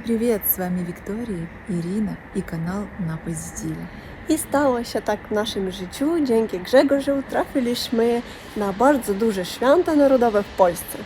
Всем привет! С вами Виктория, Ирина и канал На Позитиве. I stało się tak w naszym życiu. Dzięki Grzegorzu trafiliśmy na bardzo duże święta narodowe w Polsce.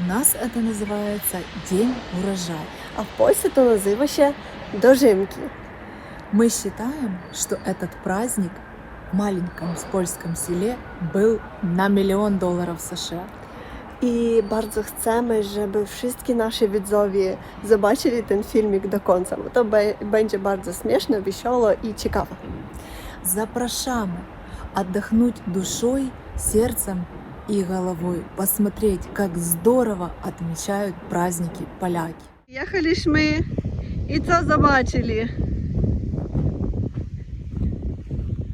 У нас это называется День урожая. A w Polsce to nazywa się Dożynki. Мы считаем, что этот праздник в маленьком польском селе был на миллион долларов США. I bardzo chcemy, żeby wszyscy nasi widzowie zobaczyli ten filmik do końca, bo to be- będzie bardzo śmieszne, wesoło i ciekawe. Запрошаем отдохнуть душой, сердцем и головой, посмотреть, как здорово отмечают праздники поляки. Jechaliśmy i co zobaczyli?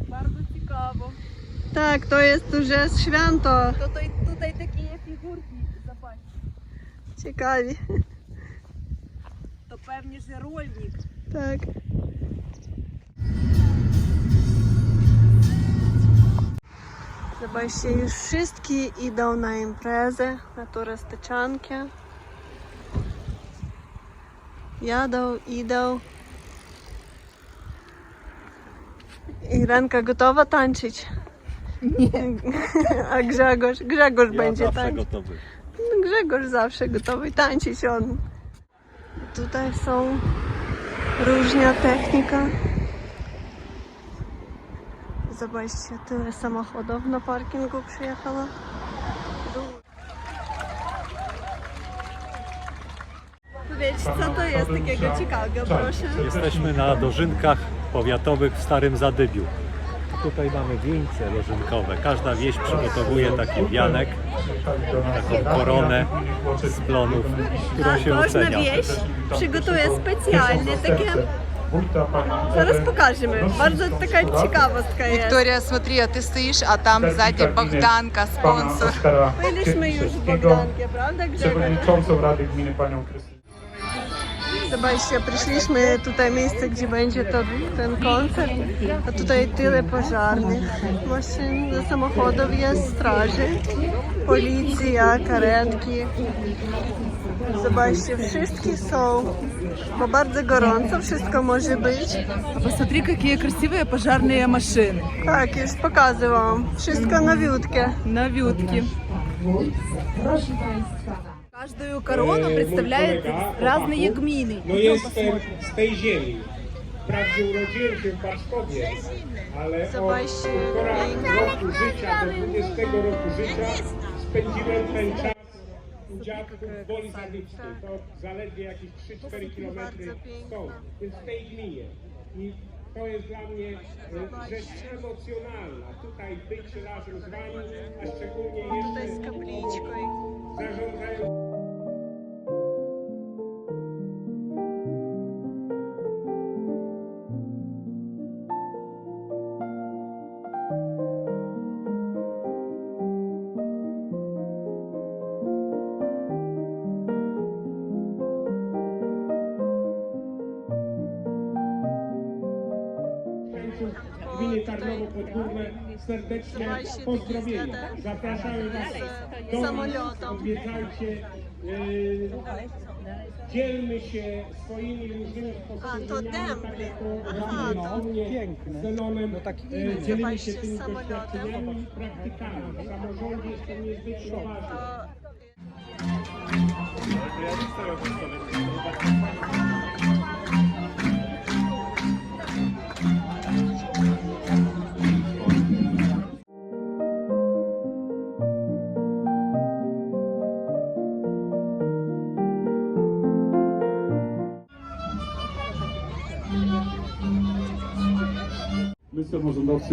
Bardzo ciekawo. Tak, to jest duże święto. Tutaj, tutaj Ciekawi. To pewnie, że rolnik. Tak. Zobaczcie, już wszystkie idą na imprezę, na turystyczankę. Jadą, idą. Irenka gotowa tańczyć? Nie. A Grzegorz? Grzegorz będzie zawsze tańczyć. gotowy. Grzegorz zawsze gotowy tańczyć on. Tutaj są różna technika. Zobaczcie, tyle samochodów na parkingu przyjechało. Powiedzcie, co to jest takiego ciekawego, proszę? Jesteśmy na dożynkach powiatowych w Starym Zadybiu. Tutaj mamy wieńce dożynkowe. Każda wieś przygotowuje taki wianek, taką koronę z plonów, którą się Każda ocenia. wieś przygotuje specjalnie takie... Zaraz pokażemy. Bardzo taka ciekawostka jest. Виктория, смотри, а ты стоишь, а там сзади Богданка, спонсор. Byliśmy już w Bogdankie, prawda Grzegorz? przewodniczącą Rady Gminy panią Krystynę. Zobaczcie, przyszliśmy tutaj miejsce, gdzie będzie to, ten koncert, a tutaj tyle pożarnych maszyn, samochodów jest, straży, policja, karetki. Zobaczcie, wszystkie są, bo bardzo gorąco, wszystko może być. Посмотри, какие красивые пожарные машины. Tak, już pokazywałam, wszystko nowiutkie. Новютки. Каждую корону представляет разные гмины. No jestem z tej ziemi. Wprawdzie urodziłem się w Barszkowie, ale od Zobaczcie, półtora pięknie. roku życia do 20 roku życia spędziłem ten czas u dziadków w Woli Zadybskiej. To zaledwie jakieś 3-4 km Bardzo piękna. stąd, więc w tej gminie. I to jest dla mnie e, rzecz emocjonalna. Tutaj być razem z Wami, a szczególnie Tutaj jeszcze z kapliczką. zarządzając serdecznie Zobaczcie, pozdrowienia. Zapraszamy Was do nas, samolotem. odwiedzajcie. Yy, dzielmy się swoimi różnymi sposobami. tak Rada to- z Zenonem yy, dzielimy Zobaczcie, się tymi samolotem. doświadczeniami i praktykami. W samorządzie jest to niezwykle ważne.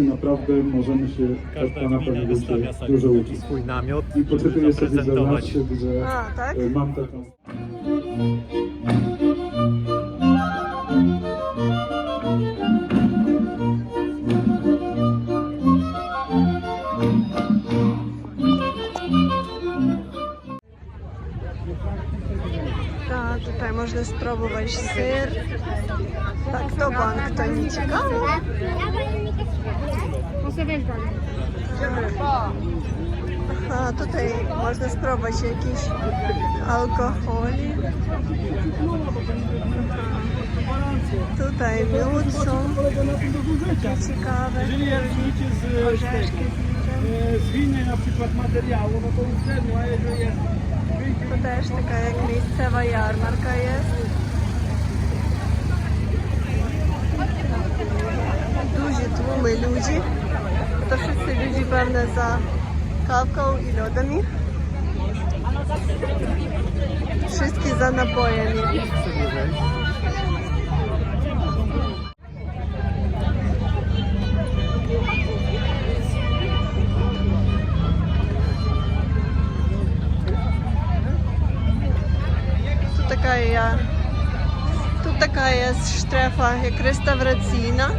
Samorządowcy naprawdę możemy się Każda od Pana gmina wystawia sobie dużo taki uczyć. swój namiot, I żeby poczytuję sobie zaprezentować zobaczyć, że A, tak? e, mam taką Tak, tutaj można spróbować ser. Tak, to bank, to nie ciekawe. Aha, tutaj można spróbować jakiś alkoholi. Tutaj miód są ciekawe. Orzeszki z z winy na przykład materiału, no to z drewna, a jeżeli jest To też taka jak miejscowa jarmarka jest. Duże tłumy ludzi. To wszyscy ludzi pewne za kawką i lodami. Wszystkie za napojami. Tu така я. Тут така jest strefa jak restauracyjna.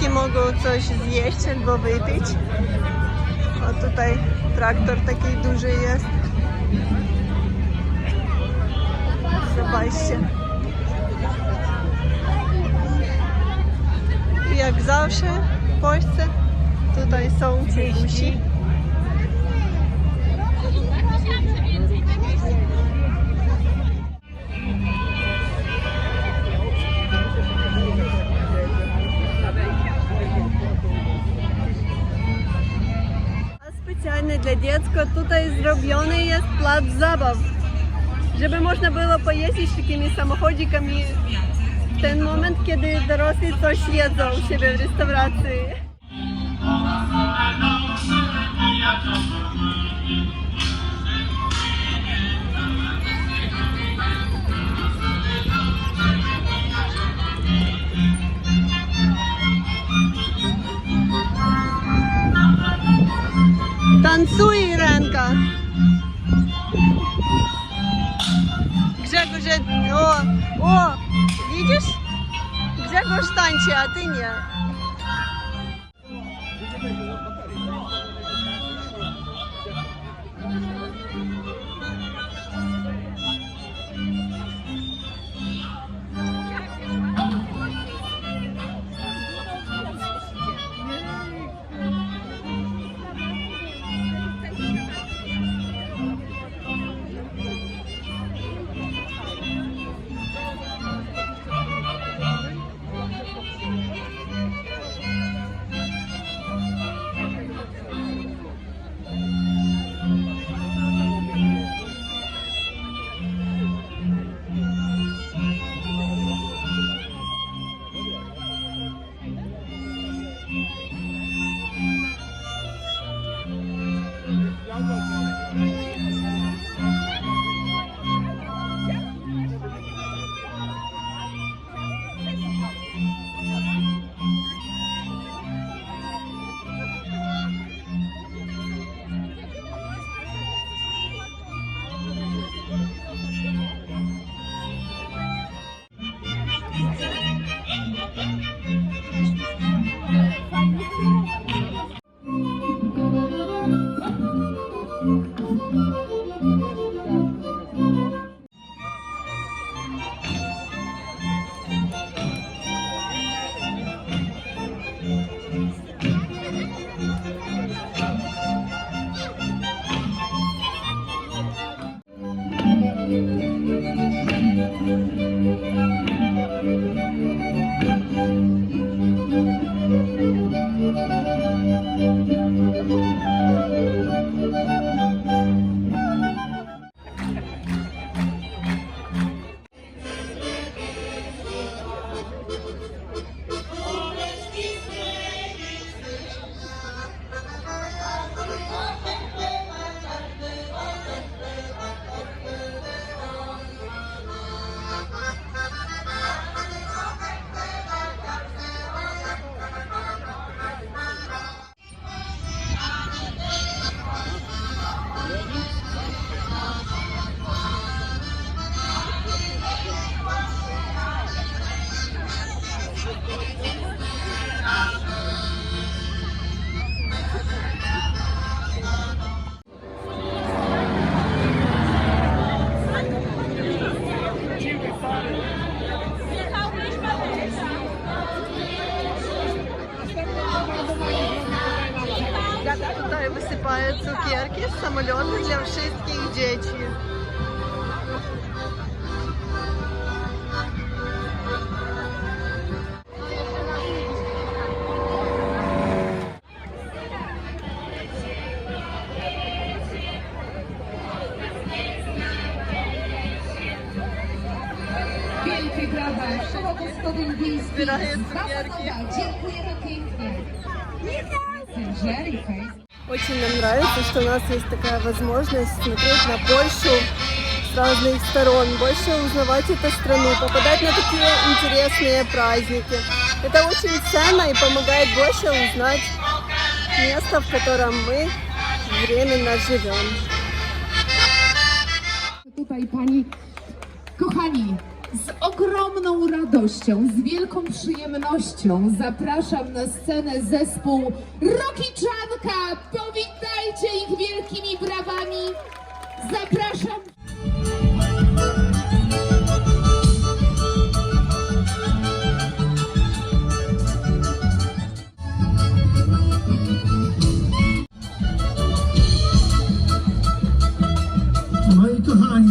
Wszystkie mogą coś zjeść albo wypić. A tutaj traktor taki duży jest. Zobaczcie. I Jak zawsze w Polsce tutaj są ciegusi. Specjalnie dla dziecka. Tutaj zrobiony jest plac zabaw, żeby można było pojeździć takimi samochodzikami w ten moment, kiedy dorośli coś jedzą u siebie w restauracji. Танцуй, Іренка. Гжек уже... О, о, видишь? Гжек уже танчи, а ты нет. Очень нам нравится, что у нас есть такая возможность смотреть на Польшу с разных сторон, больше узнавать эту страну, попадать на такие интересные праздники. Это очень ценно и помогает больше узнать место, в котором мы временно живем. Tutaj pani, kochani, z ogromną radością, z wielką przyjemnością zapraszam na scenę zespół Rokiczanka. Powitajcie ich wielkimi brawami. Zapraszam. Moi kochani,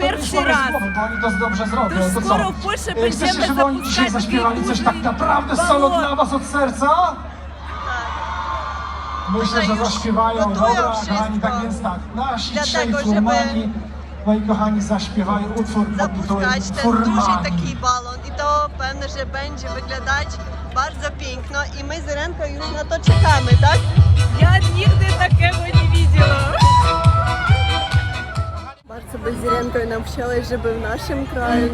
Pierwszy raz. Bo oni to dobrze zrobią. To co? skoro w Polsce E, Chcecie, będziemy żeby oni dzisiaj zapuszczać zaśpiewali coś tak naprawdę solo balon. dla was od serca? Myślę, że zaśpiewają. Dobra, kochani, tak więc tak. Nasi trzej tego, żeby furmani, moi kochani, zaśpiewają utwór pod tytułem Zapuszczać ten duży Furmani. taki balon i to pewne, że będzie wyglądać bardzo piękno i my z Renką już na to czekamy, tak? Ja nigdy takiego nie widziała. Bardzo by z Renką nam chcieli, żeby w naszym kraju,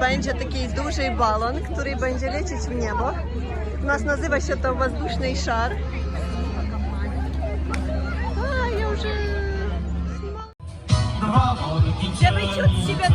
będzie taki duży balon, który będzie lecieć w niebo. U nas nazywa się to воздушный ja już... Dwa worki Żeby czuć się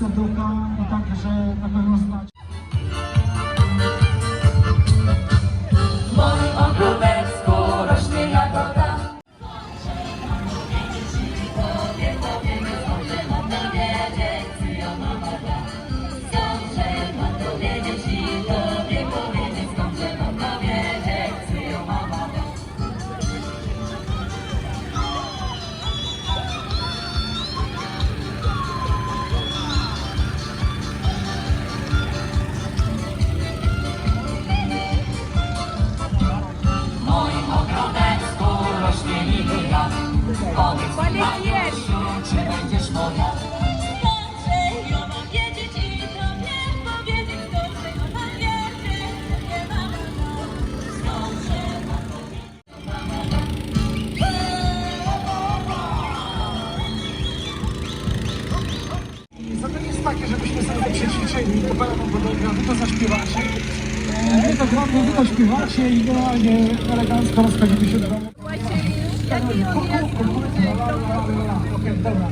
tak, wiecie, od E, Wy to śpiewacie i generalnie elegancko rozchodzimy się do domu. Jaki on jest. Okej, dobra.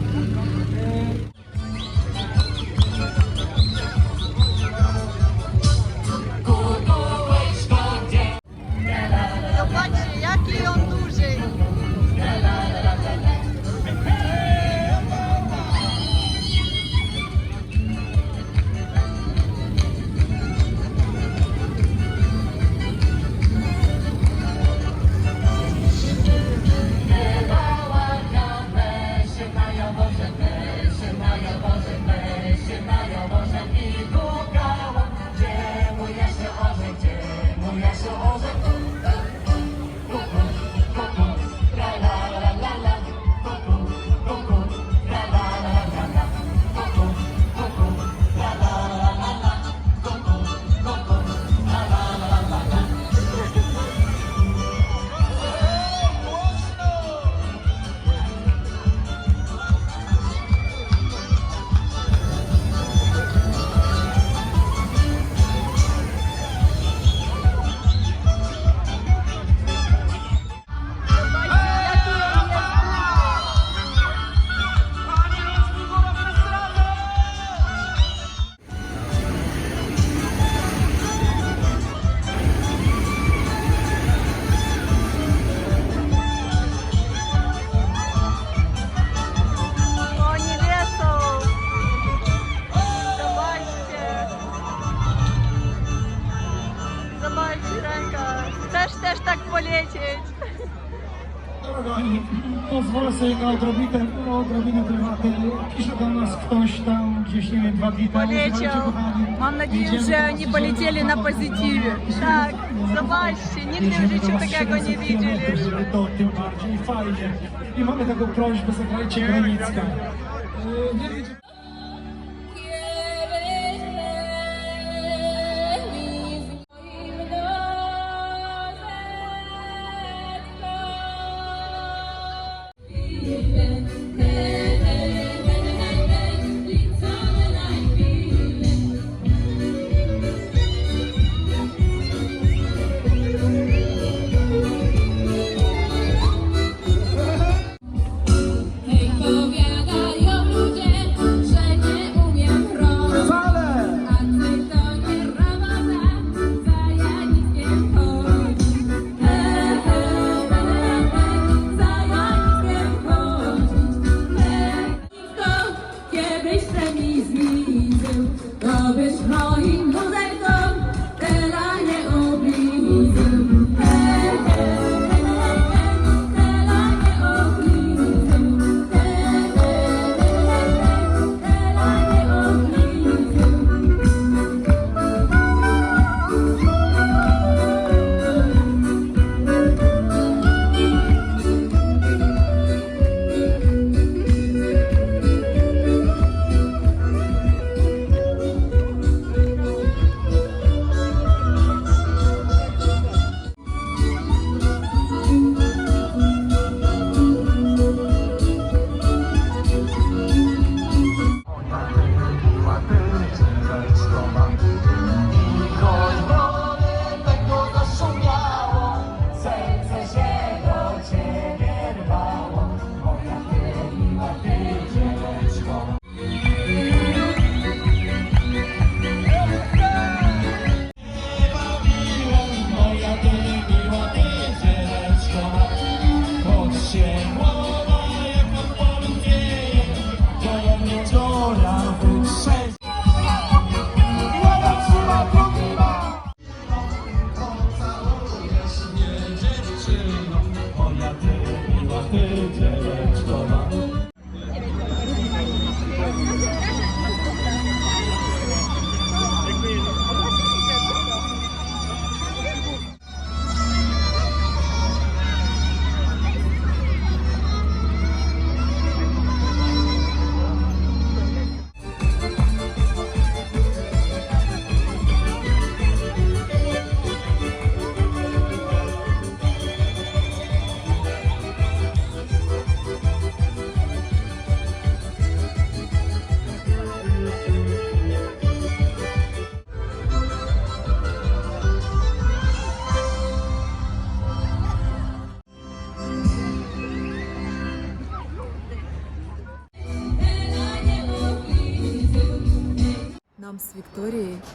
Na odrobinę, odrobinę prywaty. Pisze do nas ktoś tam gdzieś, nie wiem, dwa dni temu. Poleciał. Mam nadzieję, jedziemy że dzisiaj polecieli na pozytywie. Tak, zobaczcie, nigdy w życiu takiego nie 700 kilometrów, widzieliśmy. to tym bardziej fajnie. I mamy taką prośbę, zagrajcie Granicka.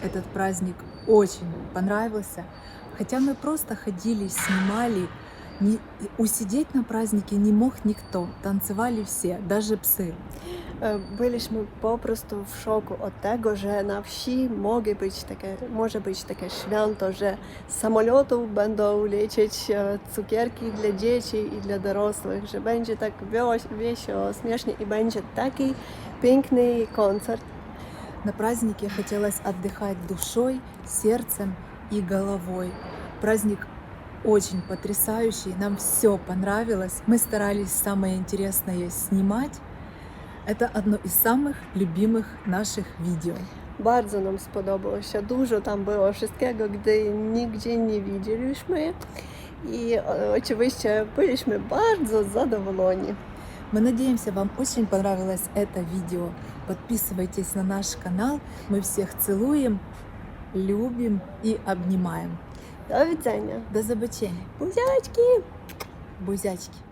Этот праздник очень понравился. Хотя мы просто ходили, снимали, не- усидеть на празднике не мог никто. Танцевали все, даже. E, prostu w szoku od tego, że na wsi mogę być takie, może być takie święto, że z samolotów będą lecieć e, cukierki dla dzieci i dla dorosłych, że będzie tak wio- wiesioło, śmiesznie i będzie taki piękny koncert. На празднике хотелось отдыхать душой, сердцем и головой. Праздник очень потрясающий, нам все понравилось. Мы старались самое интересное снимать. Это одно из самых любимых наших видео. Bardzo nam spodobało się, dużo tam było wszystkiego, gdy nigdzie nie widzieliśmy i e, oczywiście byliśmy bardzo zadowoleni. Мы надеемся, вам очень понравилось это видео. Подписывайтесь на наш канал. Мы всех целуем, любим и обнимаем. Do widzenia. До zobaczenia. Buziaczki! Бузячки.